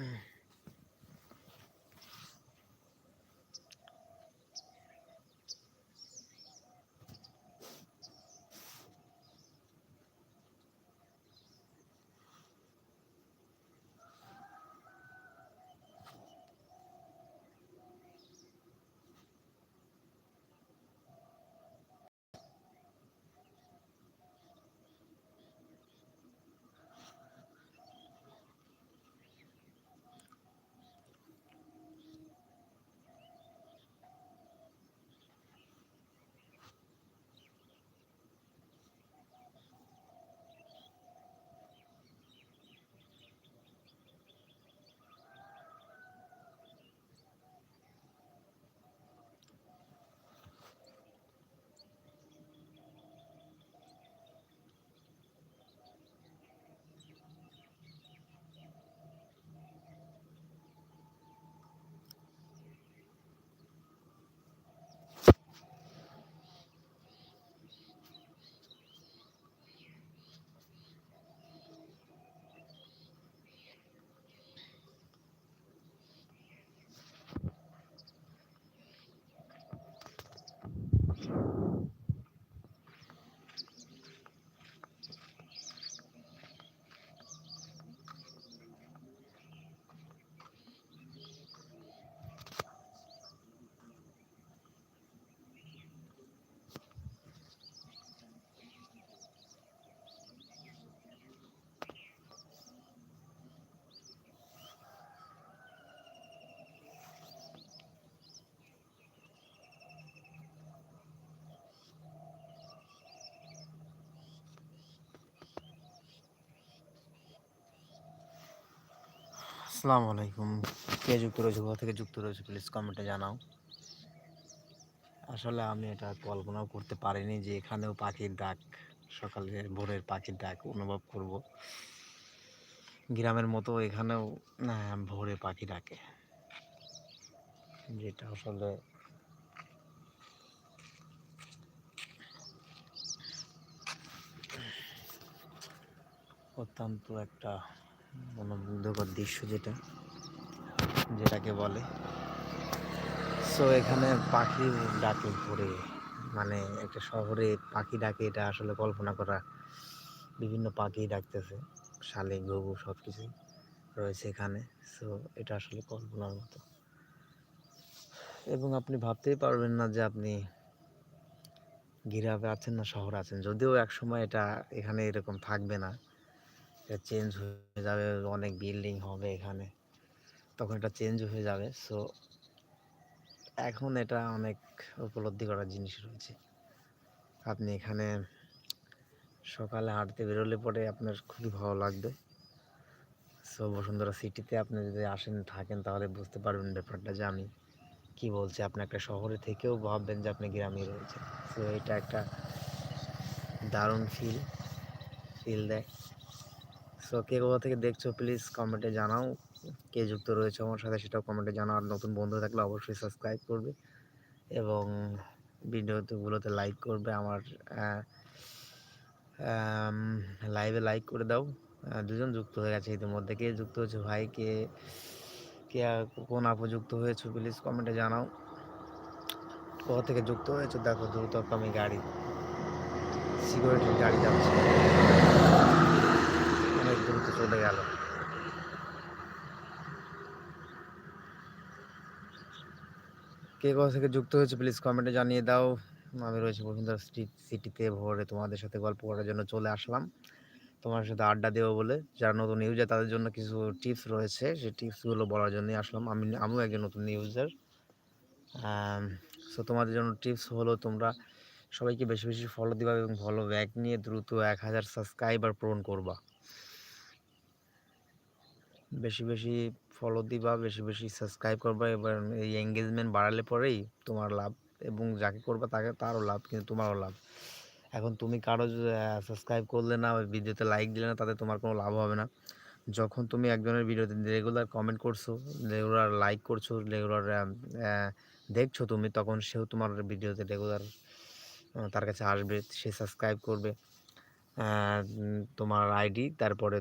Uh, আসসালামু আলাইকুম। কে যুক্ত রয়েছে, কোথা থেকে যুক্ত রয়েছে প্লিজ কমেন্টে জানাও। আসলে আমি এটা কল্পনাও করতে পারিনি যে এখানেও পাখির ডাক, সকালে ভোরের পাখির ডাক অনুভব করব। গ্রামের মতো এখানেও ভোরে পাখি ডাকে। যেটা আসলে অত্যন্ত একটা মনোমুগ্ধকর দৃশ্য যেটা, যেটাকে বলে। সো এখানে পাখি ডাকে ভরে মানে একটা শহরে পাখি ডাকে, এটা আসলে কল্পনা করা বিভিন্ন পাখি ডাকতেছে, শালিক, ঘুঘু সব কিছুই রয়েছে এখানে। সো এটা আসলে কল্পনার মতো। এবং আপনি ভাবতেই পারবেন না যে আপনি গিরাবে আছেন না শহর আছেন, যদিও এক সময় এটা এখানে এরকম থাকবে না। এটা চেঞ্জ হয়ে যাবে, অনেক বিল্ডিং হবে এখানে। তখন এটা চেঞ্জ হয়ে যাবে। সো এখন এটা অনেক উপলব্ধি করার জিনিস রয়েছে। আপনি এখানে সকালে হাঁটতে বেরোলে পরে আপনার খুবই ভালো লাগবে। সো বসুন্ধরা সিটিতে আপনি যদি আসেন, থাকেন, তাহলে বুঝতে পারবেন ব্যাপারটা যে আমি কি বলছি। আপনি একটা শহরে থেকেও ভাববেন যে আপনি গ্রামে রয়েছেন। সো এটা একটা দারুণ ফিল ফিল দেয়। সো কে কোথা থেকে দেখছ প্লিজ কমেন্টে জানাও। কে যুক্ত রয়েছে আমার সাথে সেটাও কমেন্টে জানাও। আর নতুন বন্ধু থাকলে অবশ্যই সাবস্ক্রাইব করবে এবং ভিডিওগুলোতে লাইক করবে। আমার লাইভে লাইক করে দাও। দুজন যুক্ত হয়ে গেছে ইতিমধ্যে। কে যুক্ত হয়েছে ভাই? কে কে কোন আপু যুক্ত হয়েছে? প্লিজ কমেন্টে জানাও। কোথা থেকে যুক্ত হয়েছে? দেখো, দ্রুত আমি গাড়ি সিকিউরিটির গাড়ি যাচ্ছে। অনেক দ্রুত চলে গেল। কে কোথা থেকে যুক্ত হয়েছে প্লিজ কমেন্টে জানিয়ে দাও। আমি রয়েছি বসুন্ধরা সিটিতে ভোরে তোমাদের সাথে গল্প করার জন্য চলে আসলাম। তোমার সাথে আড্ডা দেবো বলে। যারা নতুন ইউজার তাদের জন্য কিছু টিপস রয়েছে। সেই টিপসগুলো বলার জন্যই আসলাম। আমি, আমিও একজন নতুন ইউজার সো তোমাদের জন্য টিপস হলো তোমরা সবাইকে বেশি বেশি ফলো দিবা এবং ফলো ব্যাক নিয়ে দ্রুত এক হাজার সাবস্ক্রাইবার পূরণ করবা। বেশি বেশি ফলো দিবা, বেশি বেশি সাবস্ক্রাইব করবা এবার এই এঙ্গেজমেন্ট বাড়ালে পরেই তোমার লাভ এবং যাকে করবা তাকে, তারও লাভ, কিন্তু তোমারও লাভ। এখন তুমি কারও সাবস্ক্রাইব করলে না ভিডিওতে লাইক দিলে না, তাতে তোমার কোনো লাভ হবে না। যখন তুমি একজনের ভিডিওতে রেগুলার কমেন্ট করছ রেগুলার লাইক করছ রেগুলার দেখছ তুমি, তখন সেও তোমার ভিডিওতে রেগুলার তার কাছে আসবে, সে সাবস্ক্রাইব করবে। তোমার আইডি, তারপরে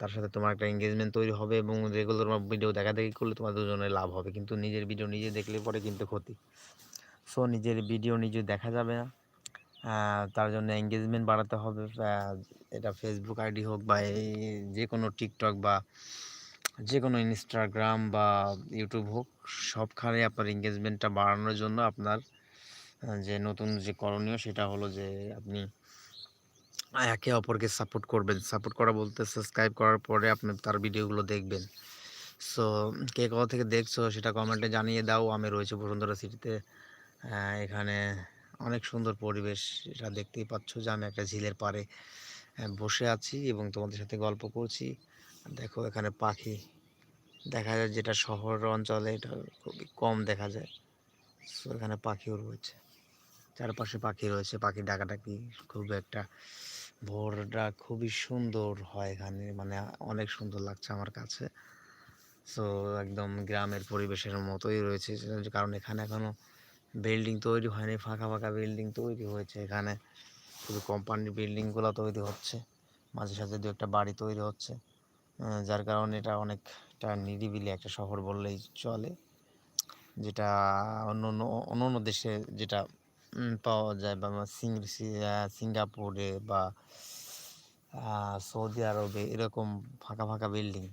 তার সাথে তোমার একটা এঙ্গেজমেন্ট তৈরি হবে এবং রেগুলার ভিডিও দেখা দেখি করলে তোমার দুজনের লাভ হবে। কিন্তু নিজের ভিডিও নিজে দেখলে পরে কিন্তু ক্ষতি। সো নিজের ভিডিও নিজে দেখা যাবে না। তার জন্য এঙ্গেজমেন্ট বাড়াতে হবে। এটা ফেসবুক আইডি হোক বা এই যে কোনো টিকটক বা যে কোনো ইনস্টাগ্রাম বা ইউটিউব হোক, সবখানে আপনার এঙ্গেজমেন্টটা বাড়ানোর জন্য আপনার যে নতুন যে করণীয় সেটা হলো যে আপনি একে অপরকে সাপোর্ট করবেন। সাপোর্ট করা বলতে সাবস্ক্রাইব করার পরে আপনি তার ভিডিওগুলো দেখবেন। সো, কে কোথা থেকে দেখছ সেটা কমেন্টে জানিয়ে দাও। আমি রয়েছে বসুন্ধরা সিটিতে। এখানে অনেক সুন্দর পরিবেশ এটা দেখতেই পাচ্ছ যে আমি একটা ঝিলের পাড়ে বসে আছি এবং তোমাদের সাথে গল্প করছি। দেখো এখানে পাখি দেখা যায় যেটা শহর অঞ্চলে এটা খুবই কম দেখা যায়। সো, এখানে পাখিও রয়েছে। চারপাশে পাখি রয়েছে। পাখি ডাকাডাকি খুব একটা ভোরটা খুবই সুন্দর হয় এখানে। মানে অনেক সুন্দর লাগছে আমার কাছে। সো একদম গ্রামের পরিবেশের মতোই রয়েছে। কারণ এখানে এখনও বিল্ডিং তৈরি হয়নি, ফাঁকা ফাঁকা বিল্ডিং তৈরি হয়েছে এখানে। শুধু কোম্পানির বিল্ডিংগুলো তৈরি হচ্ছে। মাঝে সাঝে দু একটা বাড়ি তৈরি হচ্ছে। যার কারণে এটা অনেকটা নিরিবিলি একটা শহর বললেই চলে। যেটা অন্য অন্য অন্য দেশে যেটা পাওয়া যায় বা সিঙ্গাপুরে বা সৌদি আরবে এরকম ফাঁকা ফাঁকা বিল্ডিং।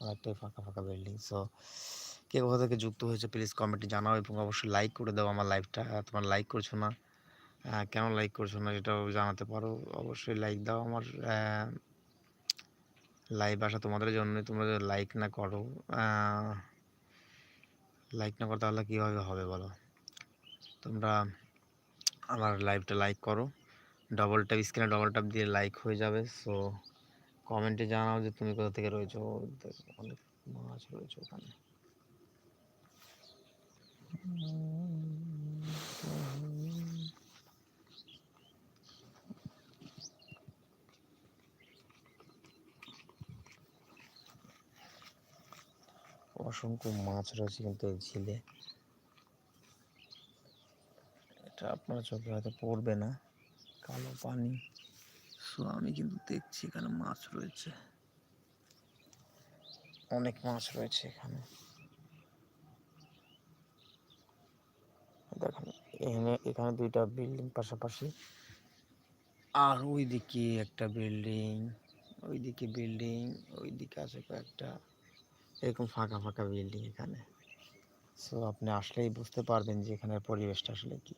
অনেকটাই ফাঁকা ফাঁকা বিল্ডিং। সো কে কোথা থেকে যুক্ত হয়েছে প্লিজ কমেন্টে জানাও এবং অবশ্যই লাইক করে দাও আমার লাইভটা তোমার লাইক করছ না? কেন লাইক করছ না সেটাও জানাতে পারো। অবশ্যই লাইক দাও আমার লাইভ আসা তোমাদের জন্য। তোমরা যদি লাইক না করো লাইক না করো তাহলে কীভাবে হবে বলো? তোমরা আমার লাইভটা লাইক করো। ডবল ট্যাপ স্ক্রিনে ডবল ট্যাপ দিয়ে লাইক হয়ে যাবে। সো কমেন্টে জানাও যে তুমি কোথা থেকে রয়েছো। অনেক মাছ রয়েছে ওখানে। অসংখ্য মাছ রয়েছে কিন্তু ঝিলে। এটা আপনার চোখে হয়তো পড়বে না। কালো পানি। সো আমি কিন্তু দেখছি এখানে মাছ রয়েছে। অনেক মাছ রয়েছে এখানে। দেখেন, এখানে এখানে দুইটা বিল্ডিং পাশাপাশি। আর ওইদিকে একটা বিল্ডিং, ওইদিকে বিল্ডিং, ওইদিকে আছে কয়েকটা। এরকম ফাঁকা ফাঁকা বিল্ডিং এখানে। সো আপনি আসলেই বুঝতে পারবেন যে এখানের পরিবেশটা আসলে কি।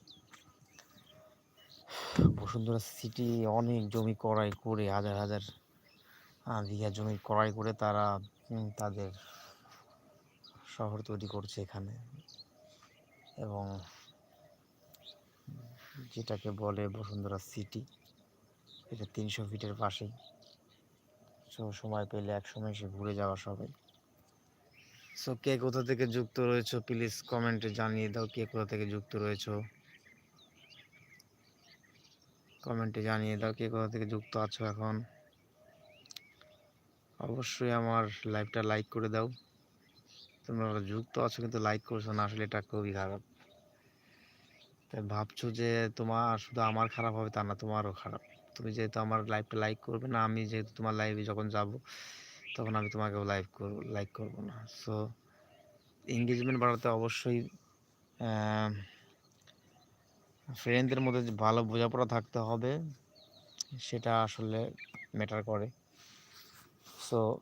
বসুন্ধরা সিটি অনেক জমি ক্রয় করে, হাজার হাজার বিঘা জমি ক্রয় করে তারা তাদের শহর তৈরি করছে এখানে। এবং যেটাকে বলে বসুন্ধরা সিটি এটা তিনশো ফিটের পাশেই। সো, সময় পেলে এক সময় সে ঘুরে যাওয়া সবাই। সো, কে কোথা থেকে যুক্ত রয়েছো প্লিজ কমেন্টে জানিয়ে দাও, কে কোথা থেকে যুক্ত রয়েছো। কমেন্টে জানিয়ে দাও কে কোথা থেকে যুক্ত আছো এখন। অবশ্যই আমার লাইভটা লাইক করে দাও। তোমরা যুক্ত আছো কিন্তু লাইক করছ না, আসলে এটা খুবই খারাপ। তাই ভাবছ যে তোমার শুধু আমার খারাপ হবে তা না, তোমারও খারাপ। তুমি যেহেতু আমার লাইভটা লাইক করবে না, আমি যেহেতু তোমার লাইভে যখন যাব, তখন আমি তোমাকেও লাইভ করব, লাইক করব না। সো এঙ্গেজমেন্ট বাড়াতে অবশ্যই ফ্রেন্ডদের মধ্যে যে ভালো বোঝাপড়া থাকতে হবে, সেটা আসলে ম্যাটার করে। সো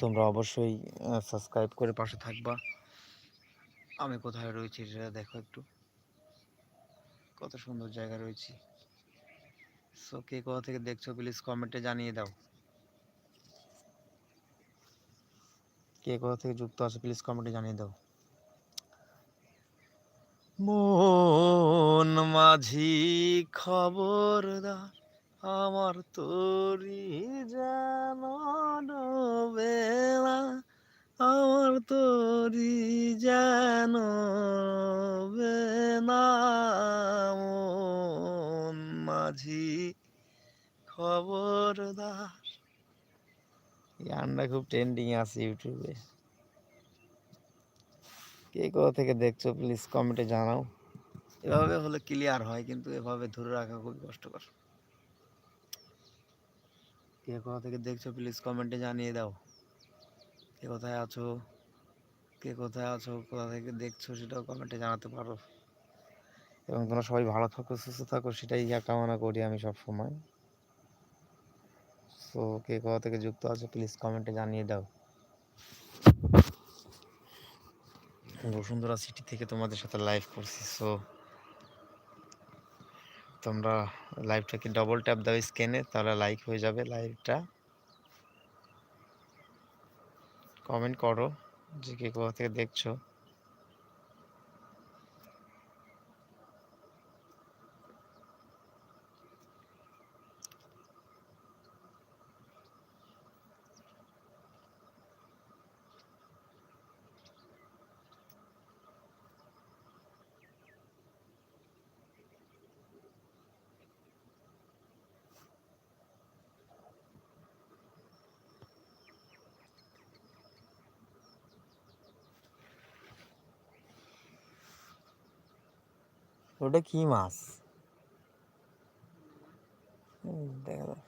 তোমরা অবশ্যই সাবস্ক্রাইব করে পাশে থাকবা। আমি কোথায় রয়েছি সেটা দেখো একটু। কত সুন্দর জায়গা রয়েছে। সো কে কোথা থেকে দেখছ প্লিজ কমেন্টে জানিয়ে দাও। কে কোথা থেকে যুক্ত আছে প্লিজ কমেন্টে জানিয়ে দাও। মন মাঝি খবরদার, আমার তোরি যেন ডোবে আমার তোরি যেন মন মাঝি এই গানটা খুব ট্রেন্ডিং আছে ইউটিউবে কে কোথা থেকে দেখছ প্লিজ কমেন্টে জানাও। এভাবে হলে ক্লিয়ার হয়, কিন্তু এভাবে ধরে রাখা খুবই কষ্টকর। কে কোথা থেকে দেখছ প্লিজ কমেন্টে জানিয়ে দাও। কে কোথায় আছো, কে কোথায় আছো, কোথা থেকে দেখছ, সেটাও কমেন্টে জানাতে পারো। এবং তোমরা সবাই ভালো থাকো, সুস্থ থাকো, সেটাই ইয়া কামনা করি আমি সব সময় সো কে কোথা থেকে যুক্ত আছো প্লিজ কমেন্টে জানিয়ে দাও। বসুন্ধরা সিটি থেকে তোমাদের সাথে লাইভ করছি সো তোমরা লাইভটাকে ডবল ট্যাপ দাও স্ক্যানে তাহলে লাইক হয়ে যাবে লাইভটা কমেন্ট করো, যে কে কোথা থেকে দেখছ। ওটা কি মাছ? দেখা যাক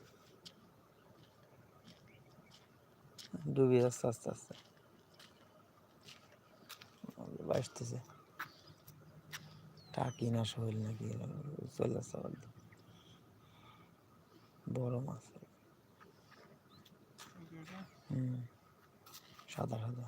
ডুবে যাচ্ছে, আস্তে আস্তে। বাসতেছে টাকি না শৈল নাকি চলে যাচ্ছে বড় মাছ। হুম, সাদা সাদা।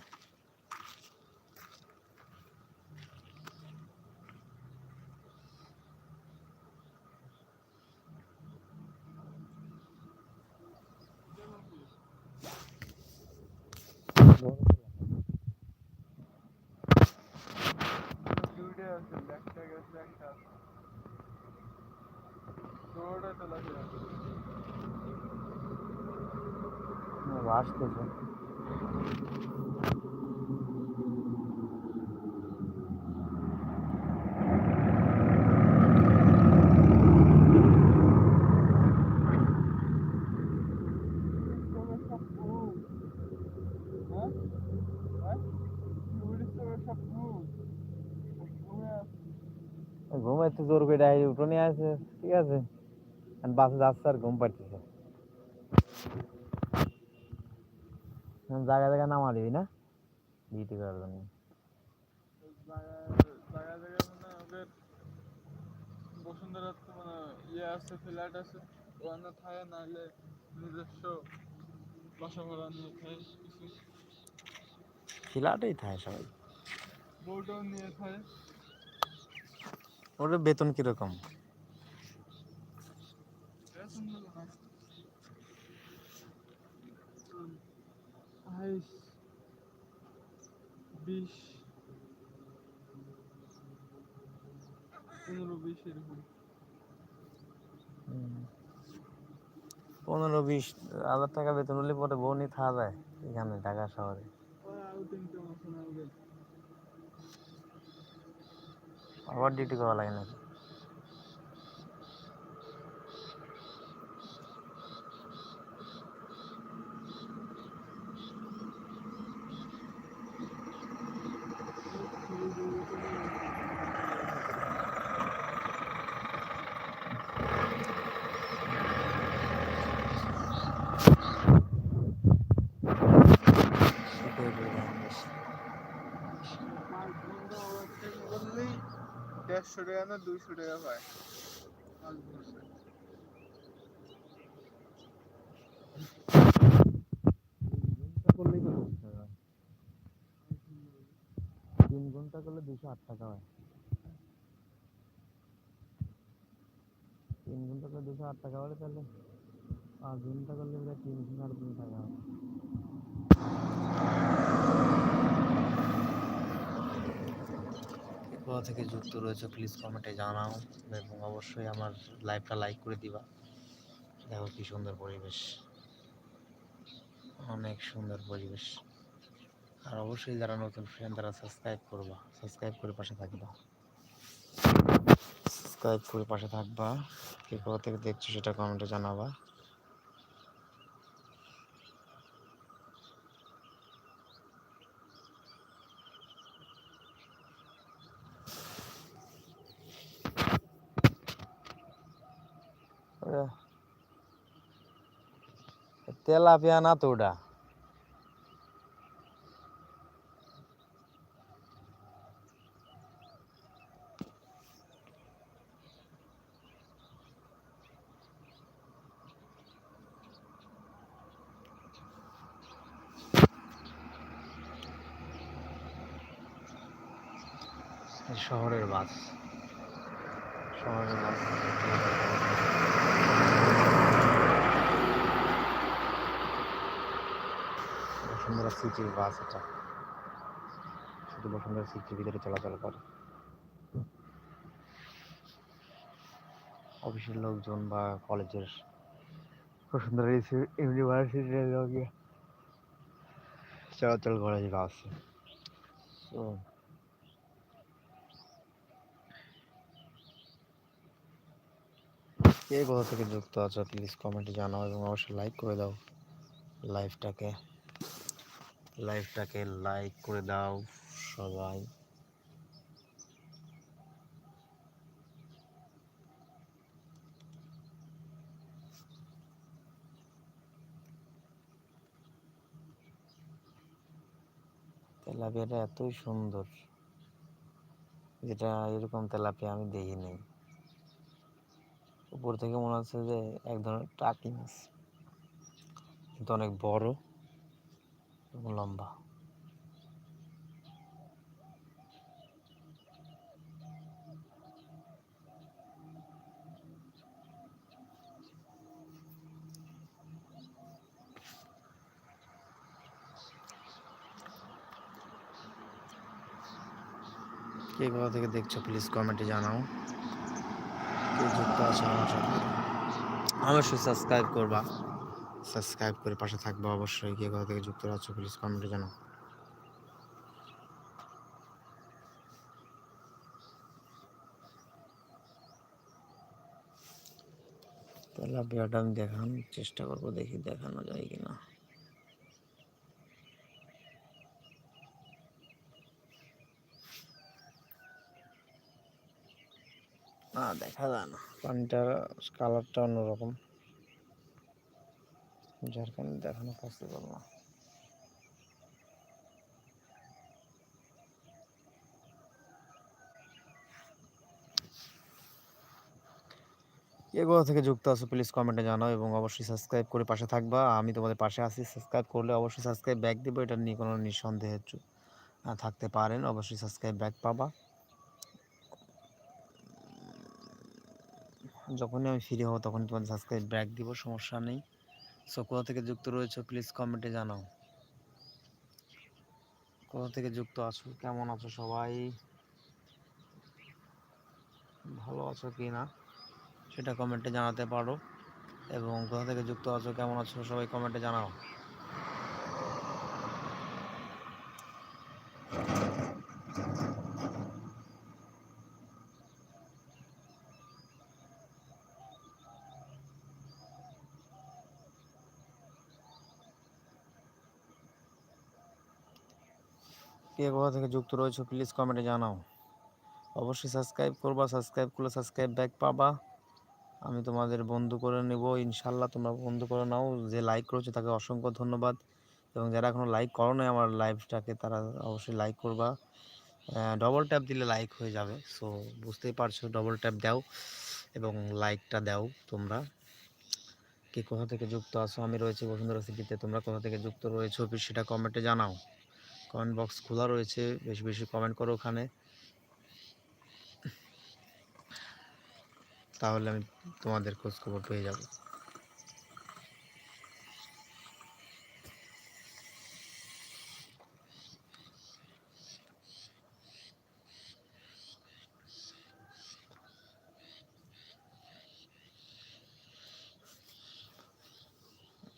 আসতেছে জোর করে ডাইরি উঠোনে আছে ঠিক আছে? আর বাসে যাচ্ছে আর ঘুম পাড়তেছে। জায়গা জায়গা নামা দিবি না? ডিউটি করার জন্য। বসুন্ধরার তো মানে ইয়ে আছে ফ্ল্যাট আছে ওখানে থাকে নাহলে নিজস্ব বাসা ভাড়া নিয়ে ফ্ল্যাটেই থাকে সবাই। বউটাও নিয়ে খায় ওদের বেতন কীরকম? বিশ। পনেরো বিশ এরকম। পনেরো বিশ হাজার টাকা বেতন হলে পরে বউ নিয়ে থাকা যায় এখানে ঢাকা শহরে ওরা আউট ইনকাম আছে না ওদের আবার ডিউটি করা লাগে নাকি দেড়শো টাকা না দুইশো টাকা পায় করলেই তো। তিন ঘণ্টা করলে দুশো আট টাকা হয় তিন ঘণ্টা করলে দুশো আট টাকা হলে তাহলে পাঁচ ঘণ্টা করলে তিনশো সাড়ে তিন টাকা হয় কোথা থেকে যুক্ত রয়েছে প্লিজ কমেন্টে জানাও এবং অবশ্যই আমার লাইভটা লাইক করে দিবা। দেখো কি সুন্দর পরিবেশ। অনেক সুন্দর পরিবেশ। আর অবশ্যই যারা নতুন ফ্রেন্ড তারা সাবস্ক্রাইব করবা। সাবস্ক্রাইব করে পাশে থাকবা। সাবস্ক্রাইব করে পাশে থাকবা। কে কোথা থেকে দেখছ সেটা কমেন্টে জানাবা ওরে, তেলাপিয়া না তো ওটা এই শহরের বাস শহরের বাস বসুন্ধরা সিটির বাস এটা। শুধু বসুন্ধরা সিটির ভিতরে চলাচল করে। অফিসের লোকজন বা কলেজের বসুন্ধরা ইউনিভার্সিটির লোকে চলাচল করে এই বাস। তো কে কোথা থেকে যুক্ত আছো প্লিজ কমেন্টে জানাও এবং অবশ্যই লাইক করে দাও। লাইভটাকে লাইভটাকে লাইক করে দাও সবাই। তেলাপিয়াটা এতই সুন্দর যেটা এরকম তেলাপিয়া আমি দেখিনি উপর থেকে মনে হচ্ছে যে এক ধরনের টাকি কিন্তু অনেক বড়। এবং লম্বা। কে কোথা থেকে দেখছ প্লিজ কমেন্টে জানাও। কে যুক্ত আছে আমার সাথে? অবশ্যই সাবস্ক্রাইব করবা। সাবস্ক্রাইব করে পাশে থাকব। অবশ্যই কে কোথা থেকে যুক্ত আছো প্লিজ কমেন্টে জানাও। তেলাপিয়াটা আমি দেখানোর চেষ্টা করব, দেখি দেখানো যায় কিনা। না, দেখা যায় না। পানিটার কালারটা অন্যরকম। যার কারণে দেখানো পসিবল না। কোথা থেকে যুক্ত আছো প্লিজ কমেন্টে জানাও এবং অবশ্যই সাবস্ক্রাইব করে পাশে থাকবা। আমি তোমাদের পাশে আছি সাবস্ক্রাইব করলে অবশ্যই সাবস্ক্রাইব ব্যাক দেবো এটা নিয়ে কোনো আহ, থাকতে পারেন অবশ্যই সাবস্ক্রাইব ব্যাক পাবা। যখনই আমি ফ্রি হব তখনই তোমাদের সাবস্ক্রাইব ব্যাক দিব সমস্যা নেই। সো কোথা থেকে যুক্ত রয়েছে প্লিজ কমেন্টে জানাও। কোথা থেকে যুক্ত আছো, কেমন আছো সবাই? ভালো আছো কি না? সেটা কমেন্টে জানাতে পারো। এবং কোথা থেকে যুক্ত আছো, কেমন আছো, সবাই কমেন্টে জানাও। কে কোথা থেকে যুক্ত রয়েছে প্লিজ কমেন্টে জানাও। অবশ্যই সাবস্ক্রাইব করবা সাবস্ক্রাইব করলে সাবস্ক্রাইব ব্যাক পাবা। আমি তোমাদের বন্ধু করে নেব, ইনশাল্লাহ তোমরা বন্ধু করে নাও। যে লাইক করেছ তাকে অসংখ্য ধন্যবাদ। এবং যারা এখনও লাইক করো নাই আমার লাইভটাকে তারা অবশ্যই লাইক করবা। ডবল ট্যাপ দিলে লাইক হয়ে যাবে। সো বুঝতেই পারছ ডবল ট্যাপ দাও এবং লাইকটা দাও তোমরা। কে কোথা থেকে যুক্ত আছো, আমি রয়েছি বসুন্ধরা সিটিতে তোমরা কোথা থেকে যুক্ত রয়েছো সেটা কমেন্টে জানাও। কমেন্ট বক্স খোলা রয়েছে, বেশি বেশি কমেন্ট করো ওখানে। তাহলে আমি তোমাদের খোঁজ খবর পেয়ে যাব।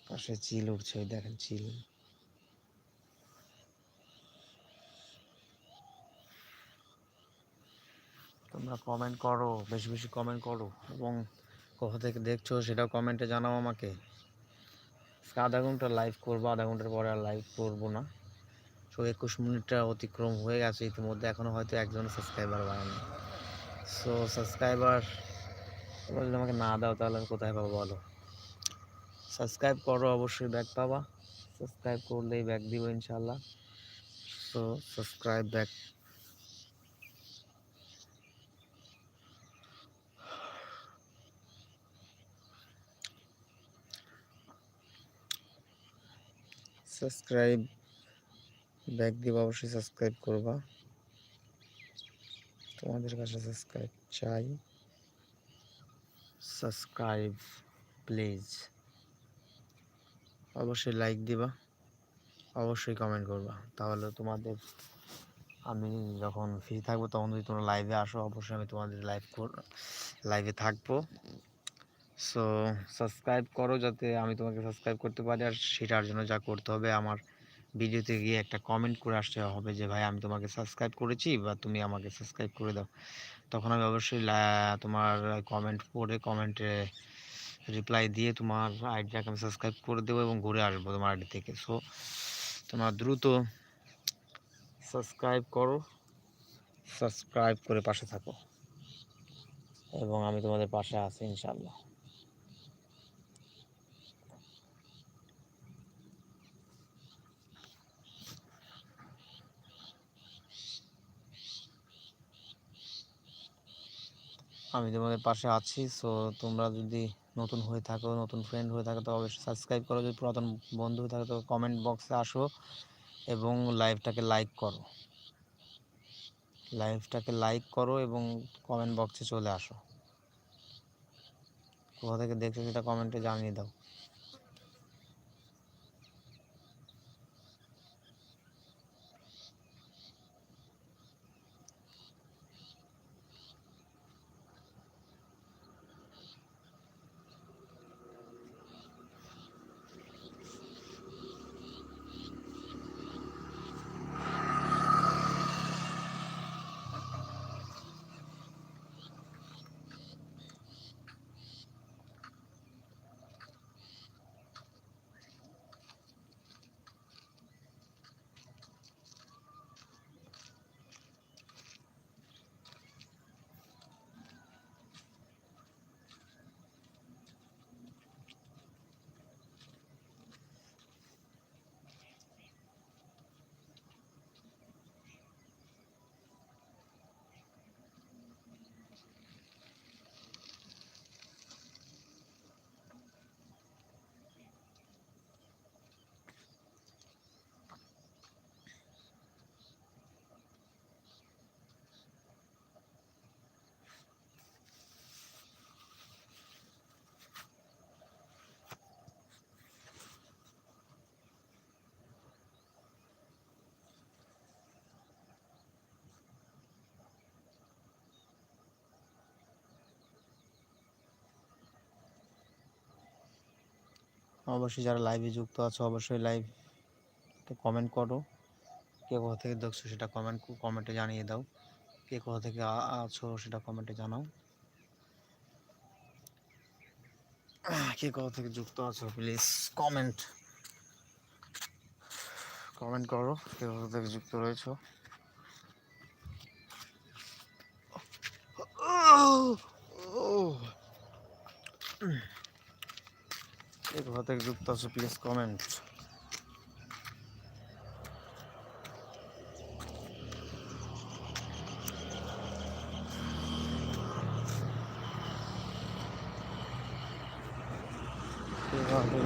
পাশে চিল উঠছে দেখেন চিল। তোমরা কমেন্ট করো, বেশি বেশি কমেন্ট করো এবং কোথা থেকে দেখছ সেটা কমেন্টে জানাও আমাকে। আধা ঘণ্টা লাইভ করব, আধা ঘণ্টার পরে আর লাইভ করব না। সো একুশ মিনিটটা অতিক্রম হয়ে গেছে, ইতিমধ্যে এখনও হয়তো একজন সাবস্ক্রাইবার বাড়ায়নি সো সাবস্ক্রাইবার তোমরা যদি আমাকে না দাও তাহলে আমি কোথায় পাবো বলো? সাবস্ক্রাইব করো, অবশ্যই ব্যাক পাবা। সাবস্ক্রাইব করলেই ব্যাক দিব ইনশাল্লাহ so subscribe back subscribe back দিব, অবশ্যই সাবস্ক্রাইব করবা। তোমাদের কাছে সাবস্ক্রাইব চাই। Subscribe, please. অবশ্যই লাইক দিবা, অবশ্যই কমেন্ট করবা। তাহলে তোমাদের, আমি যখন ফ্রি থাকব, তখন যদি তোমরা লাইভে আসো, অবশ্যই আমি তোমাদের লাইভ লাইভে থাকব। সো সাবস্ক্রাইব করো যাতে আমি তোমাকে সাবস্ক্রাইব করতে পারি আর সেটার জন্য যা করতে হবে আমার ভিডিওতে গিয়ে একটা কমেন্ট করে আসতে হবে যে, ভাই, আমি তোমাকে সাবস্ক্রাইব করেছি বা তুমি আমাকে সাবস্ক্রাইব করে দাও। তখন আমি অবশ্যই তোমার কমেন্ট পড়ে কমেন্টে রিপ্লাই দিয়ে তোমার আইডিটাকে আমি সাবস্ক্রাইব করে দেবো এবং ঘুরে আসব তোমার আইডি থেকে। সো তোমরা দ্রুত সাবস্ক্রাইব করো সাবস্ক্রাইব করে পাশে থাকো এবং আমি তোমাদের পাশে আছি ইনশাল্লাহ আমি তোমাদের পাশে আছি। সো তোমরা যদি নতুন হয়ে থাকো, নতুন ফ্রেন্ড হয়ে থাকো, তো অবশ্যই সাবস্ক্রাইব করো। যদি পুরাতন বন্ধু হয়ে থাকো, তো কমেন্ট বক্সে আসো এবং লাইভটাকে লাইক করো। লাইভটাকে লাইক করো এবং কমেন্ট বক্সে চলে আসো। কোথা থেকে দেখছ সেটা কমেন্টে জানিয়ে দাও। অবশ্যই যারা লাইভে যুক্ত আছো, অবশ্যই লাইভে কমেন্ট করো। কে কোথা থেকে দেখছ সেটা কমেন্ট কমেন্টে জানিয়ে দাও। কে কোথা থেকে আছো সেটা কমেন্টে জানাও। কে কোথা থেকে যুক্ত আছো প্লিজ কমেন্ট কমেন্ট করো, কে কোথা থেকে যুক্ত রয়েছো। কোথা থেকে যুক্ত আছো প্লিজ কমেন্ট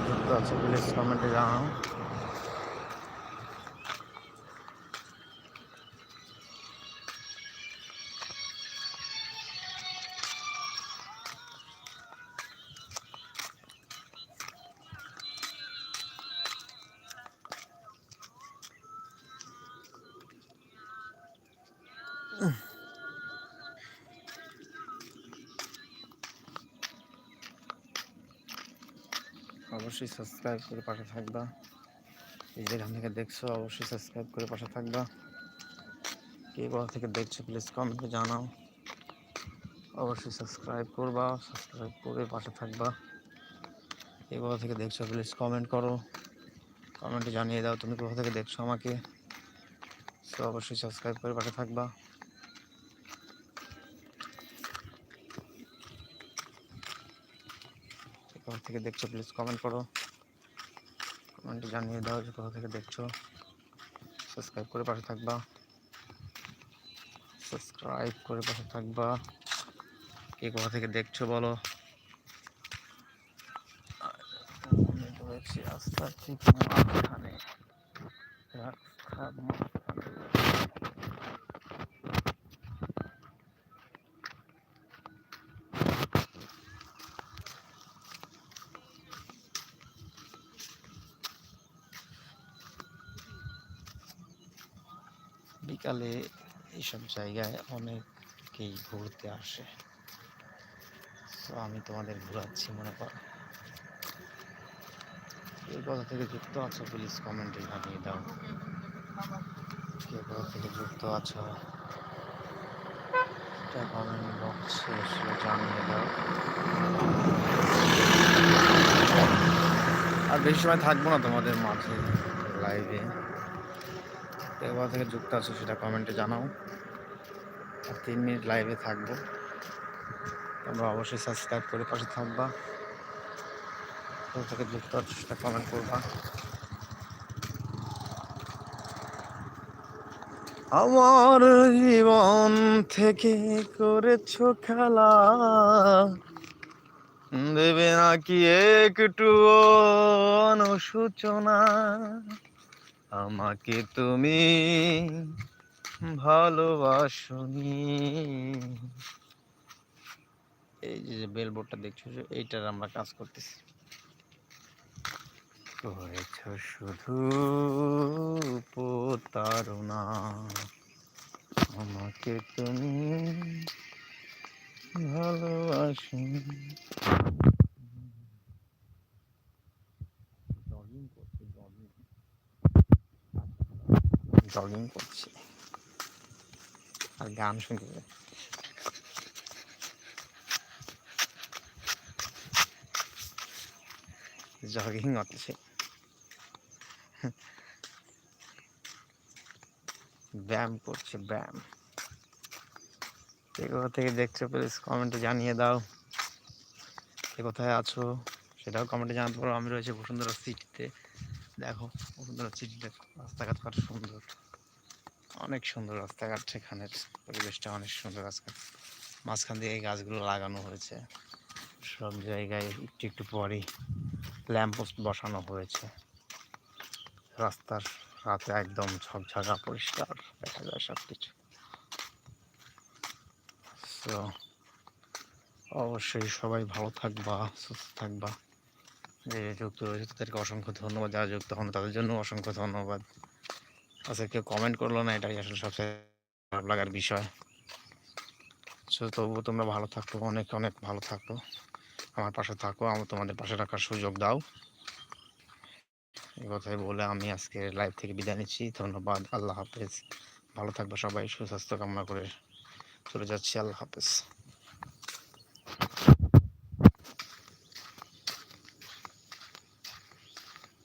যুক্ত আছো প্লিজ কমেন্টে জানাও। অবশ্যই সাবস্ক্রাইব করে পাশে থাকবা। এই যেখান থেকে দেখছ, অবশ্যই সাবস্ক্রাইব করে পাশে থাকবা। কে কোথা থেকে দেখছ প্লিজ কমেন্টে জানাও। অবশ্যই সাবস্ক্রাইব করবা সাবস্ক্রাইব করে পাশে থাকবা। কে কোথা থেকে দেখছ প্লিজ কমেন্ট করো। কমেন্টে জানিয়ে দাও, তুমি কোথা থেকে দেখছ আমাকে। সো অবশ্যই সাবস্ক্রাইব করে পাশে থাকবা। কোথা থেকে দেখছ প্লিজ কমেন্ট করো। কমেন্টে জানিয়ে দাও যে কোথা থেকে দেখছ। সাবস্ক্রাইব করে পাশে থাকবা। সাবস্ক্রাইব করে পাশে থাকবা। কে কোথা থেকে দেখছ বলো। রয়েছি ঠিক রাস্তার মাঝখানে বিকালে এইসব জায়গায় অনেকেই ঘুরতে আসে। তো আমি তোমাদের ঘোরাচ্ছি, মনে করো। কে কথা থেকে যুক্ত আছো প্লিজ কমেন্টে জানিয়ে দাও। কে কোথা থেকে যুক্ত আছো কমেন্ট বক্সে জানিয়ে দাও। আর বেশি সময় থাকব না তোমাদের মাঝে লাইভে কোথা থেকে যুক্ত আছো, সেটা কমেন্টে জানাও। আর তিন মিনিট লাইভে থাকব। তোমরা অবশ্যই সাবস্ক্রাইব করে পাশে থাকবা। থেকে যুক্ত আছো সেটা কমেন্ট করবা। আমার জীবন থেকে করেছ খেলা। দেবে নাকি একটু অনুসূচনা আমাকে তুমি ভালোবাসনি এই যে বেলবোর্ডটা দেখছ যে, এইটার আমরা কাজ করতেছি। করেছ শুধু প্রতারণা। আমাকে তুমি ভালোবাসনি জগিং করছি জগিং করছি। আর গান শুনতে জগিং হচ্ছে ব্যায়াম করছে, ব্যায়াম। কে কোথা থেকে দেখছ প্লিজ কমেন্টে জানিয়ে দাও কে কোথায় আছো। সেটাও কমেন্টে জানাতে পারো। আমি রয়েছে বসুন্ধরা সিটিতে দেখো, বসুন্ধরা সিটিতে রাস্তাঘাট কত সুন্দর। অনেক সুন্দর রাস্তাঘাট, সেখানের পরিবেশটা অনেক সুন্দর আজকাল মাঝখান দিয়ে এই গাছগুলো লাগানো হয়েছে। সব জায়গায় একটু একটু পরেই ল্যাম্পপোস্ট বসানো হয়েছে। রাস্তার রাতে একদম ঝকঝকা পরিষ্কার, দেখা যায় সব কিছু তো অবশ্যই সবাই ভালো থাকবা, সুস্থ থাকবা। যে যুক্ত রয়েছে তাদেরকে অসংখ্য ধন্যবাদ, যারা যুক্ত হন তাদের জন্য অসংখ্য ধন্যবাদ। আচ্ছা কেউ কমেন্ট করল না? এটাই আসলে সবচেয়ে খারাপ লাগার বিষয়। সো তবুও তোমরা ভালো থাকো, অনেক অনেক ভালো থাকো। আমার পাশে থাকো, আমার, তোমাদের পাশে রাখার সুযোগ দাও। এই কথাই বলে আমি আজকে লাইভ থেকে বিদায় নিচ্ছি। ধন্যবাদ, আল্লাহ হাফেজ। ভালো থাকবে সবাই, সুস্বাস্থ্য কামনা করে চলে যাচ্ছি, আল্লাহ হাফেজ।